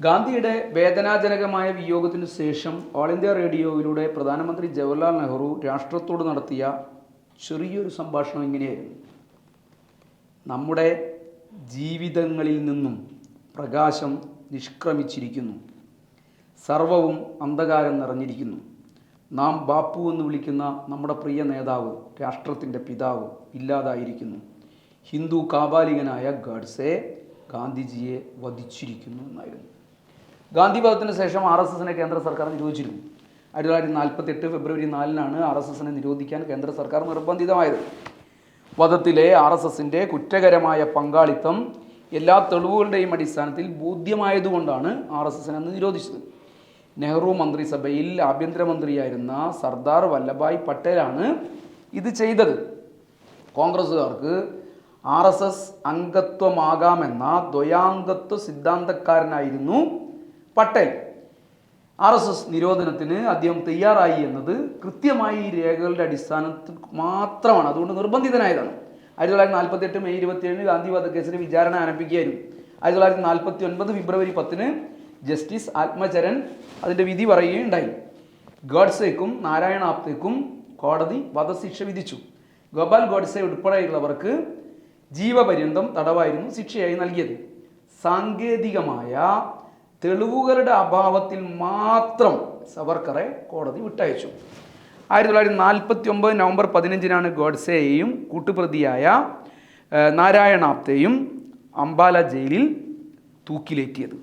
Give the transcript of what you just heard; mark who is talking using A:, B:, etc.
A: ഗാന്ധിയുടെ വേദനാജനകമായ വിയോഗത്തിനു ശേഷം ഓൾ ഇന്ത്യ റേഡിയോയിലൂടെ പ്രധാനമന്ത്രി ജവഹർലാൽ നെഹ്റു രാഷ്ട്രത്തോട് നടത്തിയ ചെറിയൊരു സംഭാഷണം ഇങ്ങനെയായിരുന്നു. നമ്മുടെ ജീവിതങ്ങളിൽ നിന്നും പ്രകാശം നിഷ്ക്രമിച്ചിരിക്കുന്നു. സർവവും അന്ധകാരം നിറഞ്ഞിരിക്കുന്നു. നാം ബാപ്പു എന്ന് വിളിക്കുന്ന നമ്മുടെ പ്രിയ നേതാവ് രാഷ്ട്രത്തിന്റെ പിതാവ് ഇല്ലാതായിരിക്കുന്നു. ഹിന്ദു കാബാലികനായ ഗഡ്സെ ഗാന്ധിജിയെ വധിച്ചിരിക്കുന്നു എന്നായിരുന്നു. ഗാന്ധിവാദത്തിന് ശേഷം ആർ എസ് എസിനെ കേന്ദ്ര സർക്കാർ നിരോധിച്ചിരുന്നു. ആയിരത്തി തൊള്ളായിരത്തി നാൽപ്പത്തി എട്ട് ഫെബ്രുവരി നാലിനാണ് ആർ എസ് എസിനെ നിരോധിക്കാൻ കേന്ദ്ര സർക്കാർ നിർബന്ധിതമായത്. വധത്തിലെ ആർ എസ് എസിന്റെ കുറ്റകരമായ പങ്കാളിത്തം എല്ലാ തെളിവുകളുടെയും അടിസ്ഥാനത്തിൽ ബോധ്യമായതുകൊണ്ടാണ് ആർ എസ് എസിനെ അന്ന് നിരോധിച്ചത്. നെഹ്റു മന്ത്രിസഭയിൽ ആഭ്യന്തരമന്ത്രിയായിരുന്ന സർദാർ വല്ലഭായ് പട്ടേലാണ് ഇത് ചെയ്തത്. കോൺഗ്രസ്സുകാർക്ക് ആർ എസ് എസ് അംഗത്വമാകാമെന്ന ദ്വയാംഗത്വ സിദ്ധാന്തക്കാരനായിരുന്നു പട്ടേൽ. ആർ എസ് എസ് നിരോധനത്തിന് അദ്ദേഹം തയ്യാറായി എന്നത് കൃത്യമായി ഈ രേഖകളുടെ അടിസ്ഥാനത്തിൽ മാത്രമാണ്. അതുകൊണ്ട് നിർബന്ധിതനായതാണ്. ആയിരത്തി തൊള്ളായിരത്തി നാൽപ്പത്തി എട്ട് മെയ് ഇരുപത്തിയേഴിന് ഗാന്ധി വധക്കേസിന് വിചാരണ ആരംഭിക്കുകയായിരുന്നു. ആയിരത്തി തൊള്ളായിരത്തി നാൽപ്പത്തി ഒൻപത് ഫെബ്രുവരി പത്തിന് ജസ്റ്റിസ് ആത്മചരൻ അതിന്റെ വിധി പറയുകയുണ്ടായി. ഗോഡ്സേക്കും നാരായണ ആപ്തേക്കും കോടതി വധശിക്ഷ വിധിച്ചു. ഗോപാൽ ഗോഡ്സെ ഉൾപ്പെടെയുള്ളവർക്ക് ജീവപര്യന്തം തടവായിരുന്നു ശിക്ഷയായി നൽകിയത്. സാങ്കേതികമായ തെളിവുകളുടെ അഭാവത്തിൽ മാത്രം സവർക്കറെ കോടതി വിട്ടയച്ചു. ആയിരത്തി തൊള്ളായിരത്തി നാൽപ്പത്തി ഒമ്പത് നവംബർ പതിനഞ്ചിനാണ് ഗോഡ്സെയെയും കൂട്ടുപ്രതിയായ നാരായണാപ്തയും അംബാല ജയിലിൽ തൂക്കിലേറ്റിയത്.